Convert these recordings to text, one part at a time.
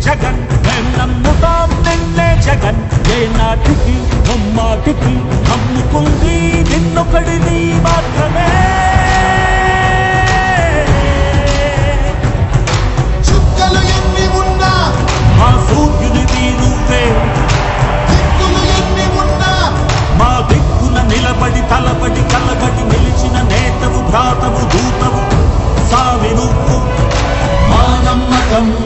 జగన్ నమ్ముతాం నిన్నే జగన్ ఏ నాటికి అమ్మాటికి నమ్ముకుంది నిన్నొకడి మాత్రమే Come. ఎన్ని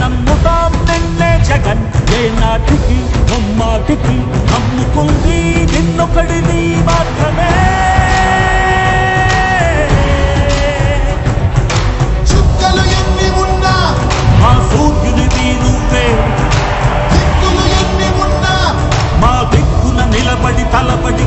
నమ్ముతాం నిన్నే జగన్ నిన్నే జగన్ నిన్నే జగన్ నే నమ్ముతాం నిన్నే జగన్ ఏ నాటికి ముమ్మాటికి నమ్ముకుంది నిన్నొకడిని మాత్రమే. చుక్కలు ఎన్ని ఉన్నా మా సూర్యునిది నువ్వే దిక్కులు ఎన్ని ఉన్నా మా దిక్కున నిలబడి తలబడి